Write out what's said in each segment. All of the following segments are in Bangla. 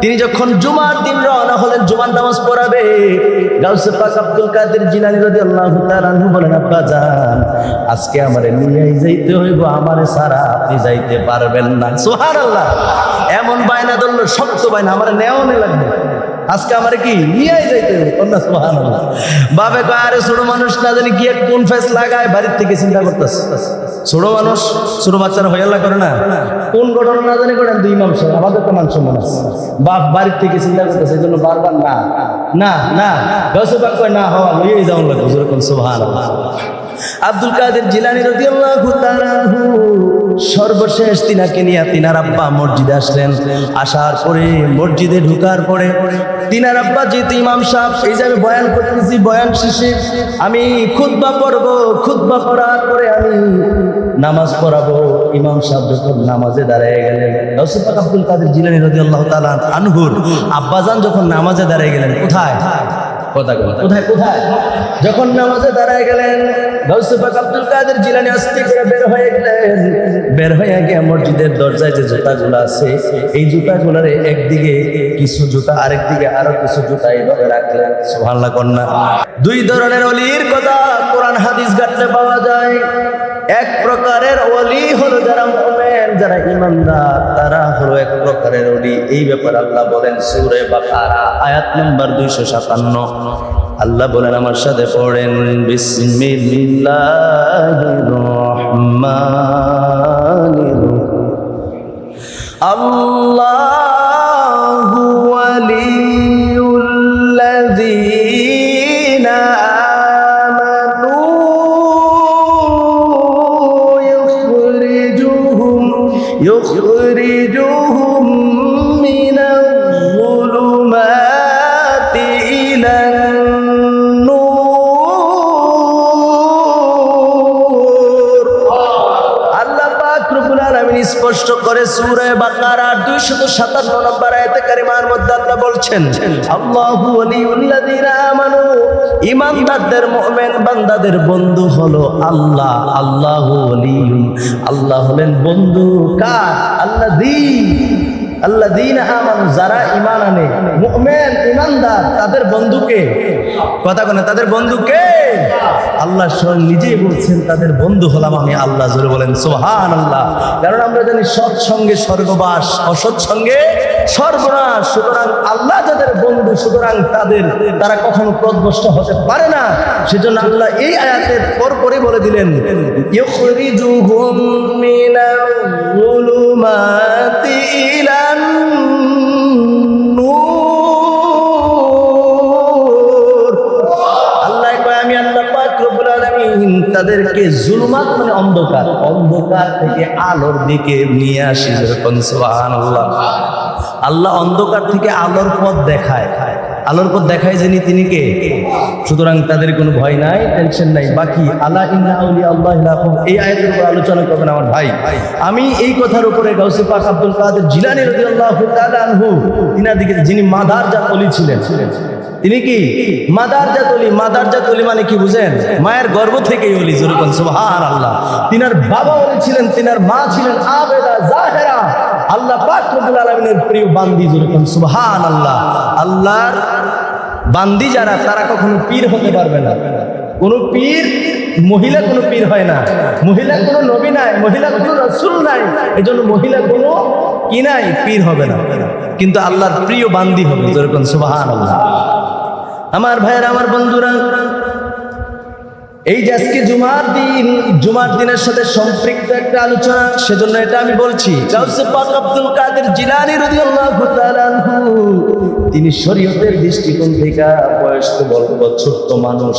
তিনি যখন জুমার দিন রওনা হলেন, জুমার নামাজ পড়াবে, গাউসে পাক আব্দুল কাদের জিলানী রাদিয়াল্লাহু তাআলা আনহু বলেন, আব্বা জান, আজকে আমারে নিয়েই যাইতে হইব, আমারে সারা আপনি যাইতে পারবেন না। সুবহানাল্লাহ, এমন বায়না ধরলো, শক্ত বায়না, আমারে নেওয়ানে লাগবে। আজকে আমার কি নিয়ে যাইতে বাবে আরে ছোট মানুষ না জানি কি এক কোন ফেস লাগায়, বাড়ির থেকে চিন্তা করতেছে। ছোট মানুষ, ছোট বাচ্চারা হইয়াল্লা করে না? কোন ঘটনা না জানি করেন, দুই সাহেব আমাদের তো মান সম্মান আছে। বাপ বাড়ির থেকে চিন্তা করতেছে, এই জন্য বারবার না। না না। গৌসে পাক কয়, না, হওয়া লইয়াই যাওয়ান লাগবে যেরকম সুবহানাল্লাহ। আব্দুল কাদের জিলানি তাআলা আনহু সর্বশেষ তিনাকে নিয়ে তিনার আব্বা মসজিদে আসলেন। আসার পরে মসজিদে ঢুকার পরে তিনার আব্বা যেহেতু ইমাম সাহেব এই যে আমি বয়ান করতেছি বয়ান শেষে আমি খুতবা পড়ব খুতবা পড়ার পরে আমি নামাজ পড়াবো। ইমাম সাহেব যখন নামাজে দাঁড়িয়ে গেলেন গৌসে পাক আব্দুল কাদের জিলানি রদি আল্লাহ তালা আনহুর আব্বাজান যখন নামাজে দাঁড়িয়ে গেলেন কোথায়? কথা কোথায়? কোথায় যখন নামাজে দাঁড়ায় গেলেন আব্দুল কাদের জিলানি আস্তে করে বের হয়ে বের হয়ে গিয়ে মসজিদের দরজায় যে জুতাগুলো আছে, এই জুতাগুলোর একদিকে কিছু জুতা আরেক দিকে আরও কিছু জুতা এইভাবে রাখলেন। কন্যা দুই ধরনের অলির কথা কোরআন হাদিস ঘাটলে পাওয়া যায়। এক প্রকারের অলি হলো যারা মোমেন, যারা ইমানদার তারা হলো এক প্রকারের অলি। এই ব্যাপারে আল্লাহ বলেন সূরা বাকারা, আয়াত নাম্বার 257 আল্লাহ বলেন আমার সাথে পড়েন বিসমিল্লাহির রহমানির আল্লাহু বলছেন, আল্লাহু ঈমানদারদের মুমিন বান্দাদের বন্ধু হলো আল্লাহ, আল্লাহু আল্লাহ হলেন বন্ধু কার? আল্লাযী আল্লাযীনা আমানু, যারা ঈমান আনে, মুমিন, ঈমানদার, তাদের বন্ধুকে কথা কোন তাদের বন্ধুকে আল্লাহ স্বয়ং নিজেই বলছেন, তাদের বন্ধু হলাম আমি আল্লাহ, জোরে বলেন সোহান আল্লাহ কারণ আমরা জানি সৎসঙ্গে স্বর্গবাস, অসৎসঙ্গে সর্বনাশ, সুতরাং আল্লাহ যাদের বন্ধু, সুতরাং তাদের, তারা কখনো প্রদবষ্ট হতে পারে না। সেজন্য আল্লাহ এই আয়াতের পরপরই বলে দিলেন তাদেরকে জুলুমাত মানে অন্ধকার অন্ধকার থেকে আলোর দিকে নিয়ে আসি। যেরকম সুবহানাল্লাহ। আল্লাহ অন্ধকার থেকে আলোর পথ দেখায়। আলোর পথ দেখায় যিনি, তিনি কে? সুতরাং তাদের কোনো ভয় নাই টেনশন নাই। বাকি, আল্লাহ আল্লাহ এই আয়াতের উপর আলোচনা করবেন আমার ভাই। আমি এই কথার উপরে গাউসে পাক আব্দুল কাদের জিলানী রাদিয়াল্লাহু তাআলা আনহু, তিনার দিকে, যিনি মাদার জাত অলি ছিলেন। তিনি কি? মাদার জাত অলি। মাদার জাত অলি মানে কি বুঝেন? মায়ের গর্ভ থেকেই অলি যেরকম সুবহান আল্লাহ তিনার বাবা অলি ছিলেন, তিনার মা ছিলেন আবেদা, জাহেরা। আল্লাহ পাক রব্বুল আলামিনের প্রিয় বান্দি যেরকম সুবহান আল্লাহ আল্লাহর বান্দি যারা, তারা কখনো পীর হতে পারবে না। কোন পীর, মহিলা কোনো পীর হয় না। মহিলা কোনো নবী নাই, মহিলা কোনো রসুল নাই। এই জন্য মহিলা কোনো কি নাই, পীর হবে না। কিন্তু আল্লাহর প্রিয় বান্দি হবে যেরকম সুবাহান আল্লাহ আমার ভাইয়ের, আমার বন্ধুরা এই যে আজকে জুমার দিন, জুমার দিনের সাথে সম্পৃক্ত একটা আলোচনা, সেজন্য এটা আমি বলছি। আব্দুল কাদের জিলানী তিনি শরীয়তের দৃষ্টিকোণ থেকে বয়স্ক বলব ছোট্ট মানুষ।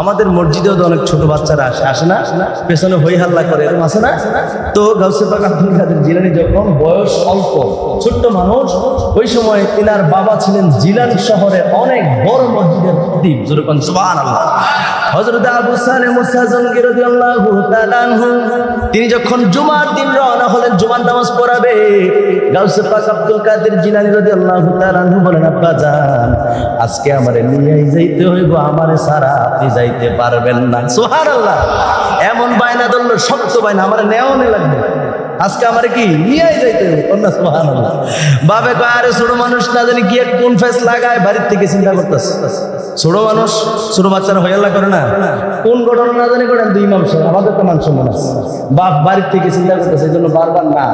আমাদের মসজিদেও তো অনেক ছোট বাচ্চারা আসে আসে না? পেছনে হই হাল্লা করে, এরকম আসে না? তো গাউসে পাক আব্দুল কাদের জিলানী যখন বয়স অল্প, ছোট্ট মানুষ, ওই সময় তিনার বাবা ছিলেন জিলানি শহরে অনেক বড় মসজিদের খতিব। যেরকম সুবহানাল্লাহ। আবু তিনি যখন জুমার দিন রওনা হলেন, জুমার নামাজ পড়াবে, গাউসে পাক আব্দুল কাদের জিলানী রাদিয়াল্লাহু তাআলা আনহু বলেন, আব্বা আজকে আমারে নিয়ে যাইতে হইব, আমারে সারা আপনি যাইতে পারবেন না। এমন বায়না ধরলো, শক্ত বায়না, আমারে নেওয়ানে লাগবে। আজকে আমার কি নিয়ে যাইতে বাবে আরে ছোট মানুষ না জানি গিয়ে কোন ফেস লাগায়, বাড়ির থেকে চিন্তা করতেছে। ছোট মানুষ, ছোট বাচ্চারা হইয়াল্লা করে না? কোন ঘটনা না জানি করেন দুই সাহেব আমাদের তো মানুষ আছে। বাপ বাড়ির থেকে চিন্তা করতেছে, এই জন্য বারবার না।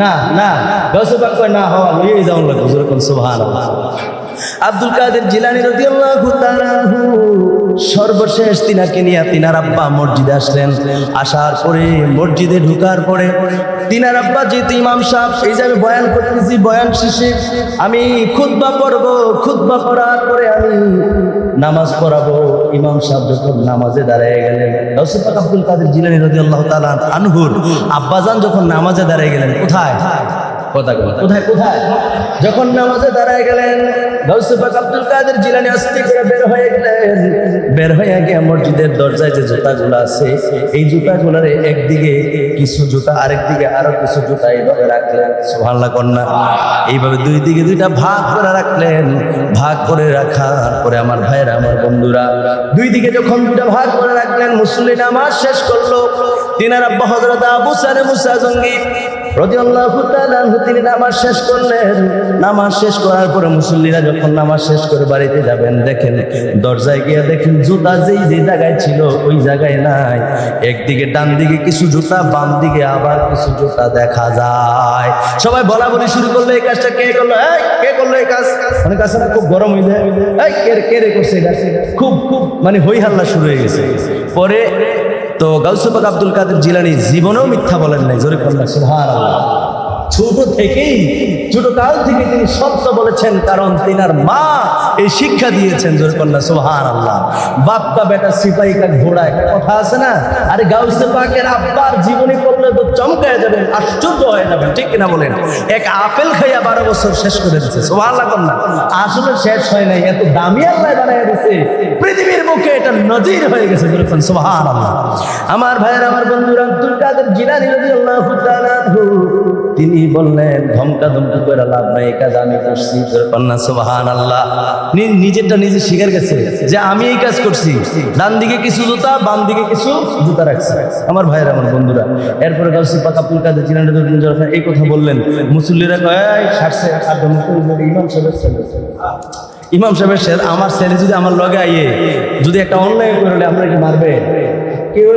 না না। গসে বাক কয়, না, হওয়া লইয়াই যাওয়ান লাগবে কোন সুবহানাল্লাহ। আব্দুল কাদের জিলানি তাআলা আনহু সর্বশেষ তিনাকে নিয়ে তিনার আব্বা মসজিদে আসলেন। আসার পরে মসজিদে ঢুকার পরে তিনার আব্বা যেহেতু ইমাম সাহেব এই যে আমি বয়ান করতেছি বয়ান শেষে আমি খুতবা পড়ব। খুতবা পড়ার পরে আমি নামাজ পড়াবো। ইমাম সাহেব যখন নামাজে দাঁড়িয়ে গেলেন রসুল আব্দুল কাদের জিলানি রাদিয়াল্লাহু তাআলা আনহুর আব্বাজান যখন নামাজে দাঁড়িয়ে গেলেন কোথায়? যখন নামাজে দাঁড়ায় গেলেন আব্দুল কাদের জিলানি আস্তে করে বের হয়ে গেলেন। বের হয়ে গিয়ে মসজিদের দরজায় যে জুতাগুলো আছে, এই জুতাগুলোর একদিকে কিছু জুতা আরেক দিকে আরও কিছু জুতা এইভাবে রাখলেন। সুবহানাল্লাহ কন্যা এইভাবে দুই দিকে দুইটা ভাগ করে রাখলেন, ভাগ করে রাখার পরে আমার ভাইয়েরা, আমার বন্ধুরা, দুই দিকে যখন দুইটা ভাগ করে রাখলেন মুসলিম নামাজ শেষ করল। তিনার আব্বা হজরত আবু সারে মুসা জঙ্গি তিনি নামাজ শেষ করলেন। নামাজ শেষ করার পরে মুসল্লিরা যখন নামাজ শেষ করে বাড়িতে যাবেন, দেখেন দরজায় গিয়ে দেখেন জুতা যেই যে জায়গায় ছিল, ওই জায়গায় নাই। একদিকে ডান দিকে কিছু জুতা, বাম দিকে আবার কিছু জুতা দেখা যায়। সবাই বলা বলি শুরু করল, এই কাজটা কে করল? কে করল এই কাজ? অনেক আছে খুব গরম হয়ে যায় কে রে- করছে খুব খুব মানে হই হাল্লা শুরু হয়ে গেছে। পরে তো গাউসুবাক আব্দুল কাদের জিলানি জীবনেও মিথ্যা বলেন নাই। জোরে আল্লাহ সুহার ছোট থেকেই, ছোট কাল থেকে তিনি সত্য বলেছেন, কারণ তিনার মা এই শিক্ষা দিয়েছেন জোরে কন্যা সুহার আল্লাহ বাপ্পা বেটা সিপাহী কাক ঘোড়া একটা কথা আছে না? আরে গাউসে পাকের আব্বার জীবনী করলে তো চমকায় যাবেন আশ্চর্য হয়ে যাবেন ঠিক কিনা বলেন? এক আপেল খাইয়া বারো বছর শেষ করে দিচ্ছে সোহার কন্যা। আসলে শেষ হয় নাই, এত দামি আল্লাহ বানাইয়া দিছে। পৃথিবীর মুখে এটা নজির হয়ে গেছে যেরকম সুবহান আল্লাহ আমার ভাইয়ের, আমার বন্ধুরা, আব্দুল কাদের জিলানি তিনি বললেন, ধমকা ধমকা করে লাভ নাই, এই কাজ আমি করছি। কন্যা সুবহান আল্লাহ নিজেরটা নিজে শিকার গেছে, যে আমি এই কাজ করছি। ডান দিকে কিছু জুতা বাম দিকে কিছু জুতা রাখছে। আমার ভাইয়ের, আমার বন্ধুরা, এরপরে গাউসি পাক জিলানি এই কথা বললেন। মুসল্লিরা কয় সারছে, আর ইমাম সাহেবের ইমাম সাহেবের আমার ছেলে যদি আমার লগে আইয়ে, যদি একটা অন্যায় করলে আপনাকে মারবে? কেউ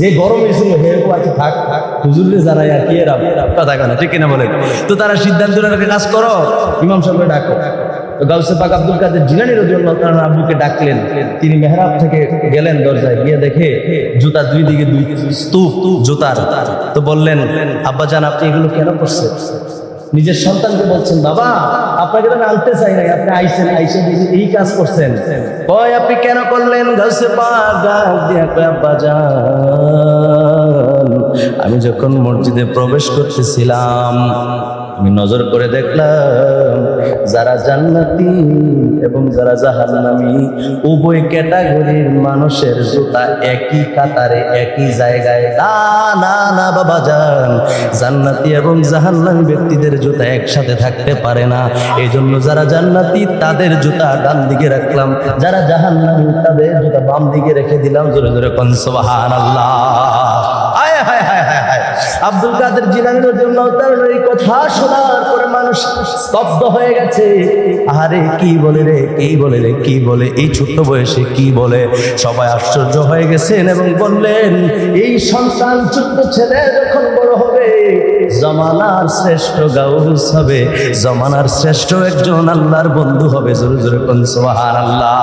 যে গরম ছিল হে আছে থাক থাক হুজুরে জানাই আর কি এরা, কথা কেন ঠিক কিনা বলে তো তারা সিদ্ধান্ত কাজ করো। ইমাম সাহেবকে ডাকো। গাউসে পাক আব্দুল কাদের জিলানি রদিউল্লাহ তাআলা আব্বুকে ডাকলেন। তিনি মেহরাব থেকে গেলেন দরজায়, গিয়ে দেখে জুতা দুই দিকে দুই স্তূপ জুতার। তো বললেন, আব্বা জান, আপনি এগুলো কেন করছেন? নিজের সন্তানকে বলছেন, বাবা, আপনাকে তো আনতে চাই নাই, আপনি আইসেন, আইসে দেখি এই কাজ করছেন। কয়, আপনি কেন করলেন গাছে আমি যখন মসজিদে প্রবেশ করতেছিলাম, আমি নজর করে দেখলাম যারা জান্নাতি এবং যারা জাহান্নামী, উভয় ক্যাটাগরির মানুষের জুতা একই কাতারে, একই জায়গায়। না না না, বাবা যান জান্নাতি এবং জাহান্নামী ব্যক্তিদের জুতা একসাথে থাকতে পারে না। এই জন্য যারা জান্নাতি, তাদের জুতা ডান দিকে রাখলাম। যারা জাহান্নামী, তাদের জুতা বাম দিকে রেখে দিলাম। জোরে জোরে কনসবাহান আল্লাহ হায় হায় হায় হায় হায় আব্দুল কাদের জিলানি তাআলার এই কথা শোনার পরে মানুষ স্তব্ধ হয়ে গেছে। আরে কি বলে রে, কি বলে রে, কি বলে? এই ছোট্ট বয়সে কি বলে? সবাই আশ্চর্য হয়ে গেছেন এবং বললেন, এই সন্তান ছোট্ট ছেলে যখন বড় হবে, জমানার শ্রেষ্ঠ গাউস হবে। জমানার শ্রেষ্ঠ একজন আল্লাহর বন্ধু হবে। জোরে জোরে কোন, সুবহানাল্লাহ।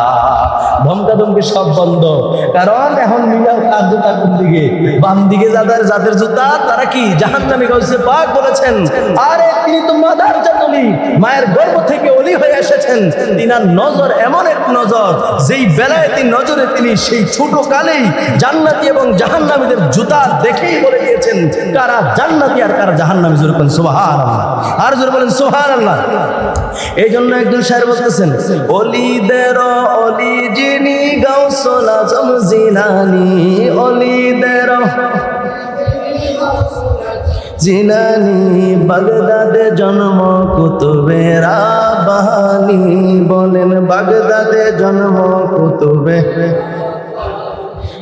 ধমকা সব বন্ধ। কারণ এখন মিলাও জুতা কোন দিকে? বাম দিকে যাদের যাদের জুতা, তারা কি? জাহান্নামী গাউসে পাক বলেছেন, আরে তিনি তো মাদার জাতলি, মায়ের গর্ভ থেকে অলি হয়ে এসেছেন। তিনার নজর এমন এক নজর, যেই বেলায় তিনি নজরে তিনি সেই ছোট কালেই জান্নাতি এবং জাহান্নামীদের জুতা দেখেই বলে দিয়েছেন, কারা জান্নাতি আর কারা জাহান্নামী। জোরে বলেন, সুবহানাল্লাহ। আর জোরে বলেন, সুবহানাল্লাহ। এই জন্য একজন শায়ের বলতেছেন, অলিদের অলি যিনি গাউসল আজম জিনানি অলিদের। জিনানি বাগদাদে জন্ম কুতুবেরা বাহানি বলেন, বাগদাদে জন্ম কুতুবে।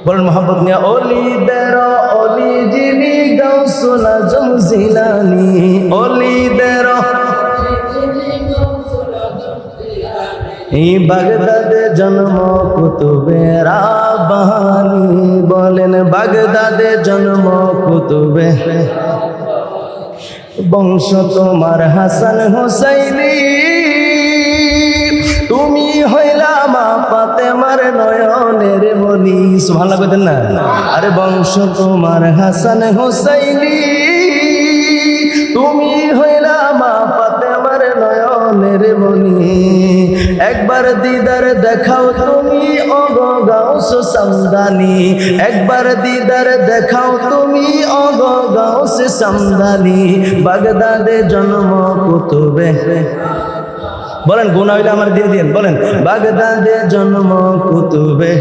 বলেন মোহাম্মদ অলিদের, অলি অলি যিনি গাউসুল আজম জিলানি অলিদের। এই বাগদাদে জন্ম কুতুবে রাবানি বলেন, বাগদাদে জন্ম কুতুবে। বংশ তোমার হাসান হোসাইনি। তুমি হইলা মা পাতে মার নয়নের বলি। সুভান লাগবেন না? আরে বংশ তোমার হাসান হোসাইনি। তুমি একবার দিদার দেখাও তুমি অগ গাউস সামদানি। একবার দিদার দেখাও তুমি অগ গাউস সামদানি। বাগদাদে জন্ম কুতুবে। বলেন গুণা হইলে আমার দিয়ে দিন বলেন, বাগদাদে জন্ম কুতুবে।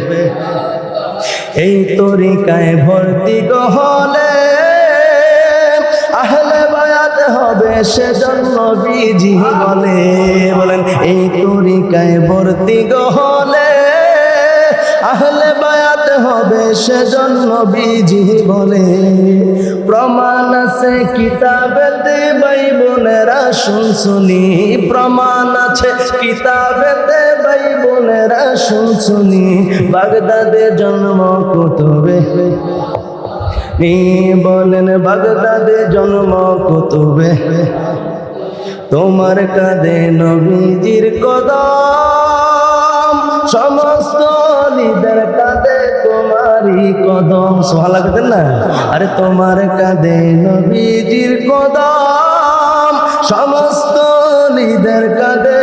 এই তরিকায় ভর্তি গহলে বায়াত হবে সে জন্ম বিজি বলে। বলেন, এই তরিকায় ভর্তি গহলে আহলে বায়াত হবে সে জন্ম বিজি বলে। প্রমাণ আছে কিতাবেতে বাইবনেরা শুনশুনি প্রমাণ আছে কিতাবেতে বাইবনেরা শুনশুনি বাগদাদে জন্ম কুতুবে। নি বলেন, বাগদাদে জন্ম কুতুবে। তোমার কাঁদে নবীজির কদম। সমস্ত লিদের কাঁদে তোমারই কদম। সোহা লাগতেন না? আরে তোমার কাঁদে নবীজির কদম। সমস্ত লিদের কাঁদে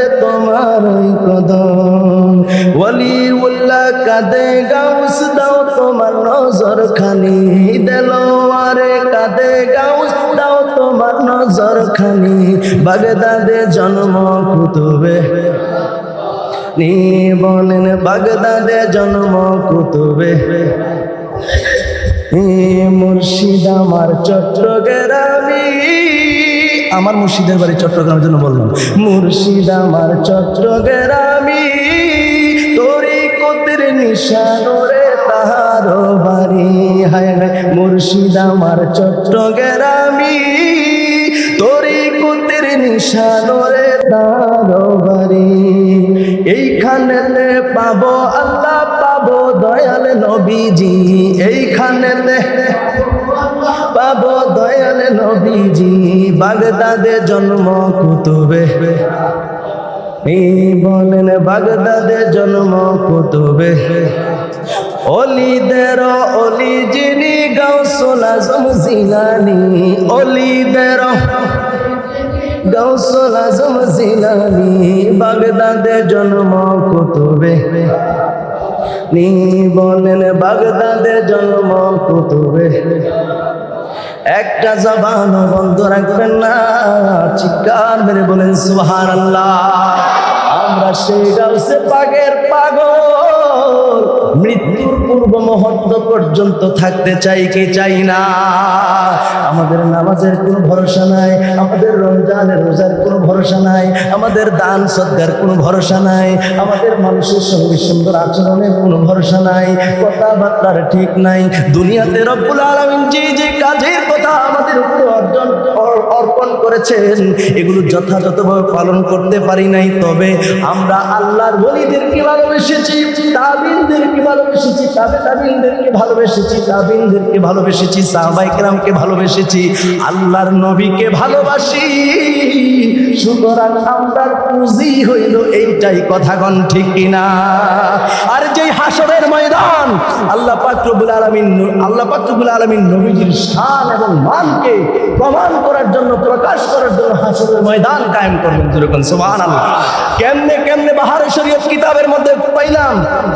খানি বাগদাদে জন্ম কুতুবে। নি বলেন বাগদাদে জন্ম কুতুবে। মুর্শিদ আমার চট্টগ্রামী। আমার মুর্শিদের বাড়ি চট্টগ্রামের জন্য বললাম। মুর্শিদ আমার চট্টগ্রামী। তোরি কোতের নিশানোরে তাহার বাড়ি। হায়, মুর্শিদ আমার চট্টগ্রামী। তোরি পাবো আল্লাহ, পাবো দয়াল নবীজি। পাবো দয়াল নবীজি। বাগদাদে জন্ম কুতুবে। বলেন, বাগদাদে জন্ম কুতুবে। অলিদের অলি যিনি গাউসুল আজম জিলানি অলিদের গাউসুল আজম জিলানি, বাগদাদে জন্ম কুতুবে। নি বলেন বাগদাদে জন্ম কুতুবে। একটা জবান বন্ধ রাখবেন না, চিৎকার মেরে বলেন সুহান আল্লাহ আমরা সেই গাউসে পাগের পাগল মৃত্যুর পূর্ব মুহূর্ত পর্যন্ত থাকতে চাই, কি চাই না? আমাদের নামাজের কোনো ভরসা নাই, আমাদের রমজানের রোজার কোনো ভরসা নাই, আমাদের দান সদ্গার কোনো ভরসা নাই, আমাদের মানুষের সঙ্গে সুন্দর আচরণের কোনো ভরসা নাই, কথাবার্তার ঠিক নাই। দুনিয়াতে রব্বুল আলমিন যে যে কাজের কথা আমাদের অর্জন অর্পণ করেছেন, এগুলো যথাযথভাবে পালন করতে পারি নাই, তবে আমরা আল্লাহর বলিদেরকে ভালোবেসেছি, তাবিনদেরকে ভালোবেসেছি তাবে তাবিনদেরকে ভালোবেসেছি তাবিনদেরকে ভালোবেসেছি ভালোবেসেছি, আল্লাহর নবীকে ভালোবাসি। সুতরাং আমরা পুঁজি হইল এইটাই কথাগণ ঠিক কিনা? আর হাসরের ময়দান, আল্লাহ পাত্রবুল আলমিন আল্লাহ পাত্রবুল আলমিন নবীজির এবং মানকে প্রমাণ করার জন্য, প্রকাশ করার জন্য হাসরের ময়দান কায়েম করবেন যেরকম সুবহান আল্লাহ কেমনে কেমনে বাহার শরীয়ত কিতাবের মধ্যে পাইলাম?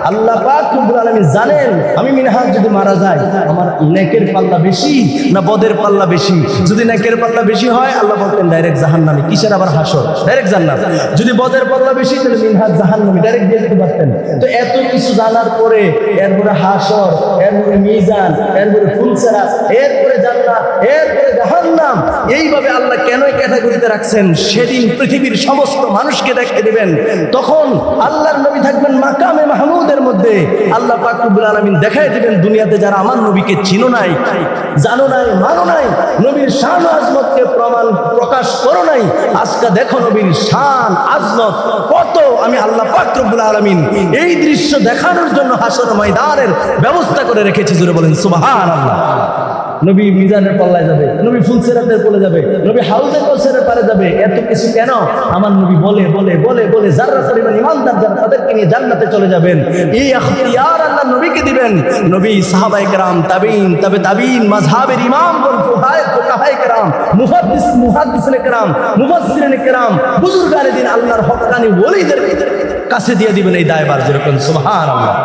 আল্লাহ পাক রব্বুল আলামিন জানেন আমি মিনহাজ যদি মারা যায় আমার নেকের পাল্লা বেশি না বদের পাল্লা বেশি? যদি নেকের পাল্লা বেশি হয়, আল্লাহ বলতেন ডাইরেক্ট জাহান্নামী। কিসের আবার হাসর? ডাইরেক্ট জান্নাত। যদি বদের পাল্লা বেশি, তাহলে মিনহাজ জাহান্নামী। ডাইরেক্ট দিয়ে দিতে পারতেন। তো এত কিছু জানার পরে, এরপরে হাসর, এরপরে মিজান, এরপরে ফুলসেরা, এরপরে জান্নাত, এরপরে জাহান্নাম। এইভাবে আল্লাহ কেন ক্যাটাগরিতে রাখছেন? সেদিন পৃথিবীর সমস্ত মানুষকে দেখে দিবেন। তখন আল্লাহর নবী থাকবেন মাকামে মাহমুদের মধ্যে। আল্লাহ পাক রব্বুল আলামিন দেখাই দিবেন দুনিয়াতে যারা আমার নবীকে চিনো নাই, জানো নাই, মানো নাই, নবীর শান আজমতকে প্রমাণ প্রকাশ করো নাই, আজকে দেখো নবীর শান, আজমত কত। আমি আল্লাহ পাকরবুল আলমিন এই দৃশ্য দেখানোর জন্য হাসর ময়দানের ব্যবস্থা করে রেখেছি জুড়ে বলেন সুবাহ আল্লাহ নবী মিজানের পাল্লায় যাবে, নবী ফুলসেরাতের পলে যাবে, নবী হাউজের কলসের পারে যাবে। এত কিছু কেন? আমার নবী বলে বলে বলে বলে, যারা পরিমাণ ইমানদার যারা তাদেরকে নিয়ে জান্নাতে চলে যাবেন। এই এখতিয়ার আল্লাহ নবীকে দিবেন। নবী সাহাবায়ে কেরাম তাবিন তবে তাবিন মাযহাবের ইমাম কেরাম, মুহাদ্দিস, মুহাদ্দিসিনে কেরাম, মুফাসসিরিনে কেরাম বুজুর্গানে দিন আল্লাহর হক্কানি ওলিদের কাছে দিয়ে দিবেন এই দায়বার যেরকম, সুবহানাল্লাহ।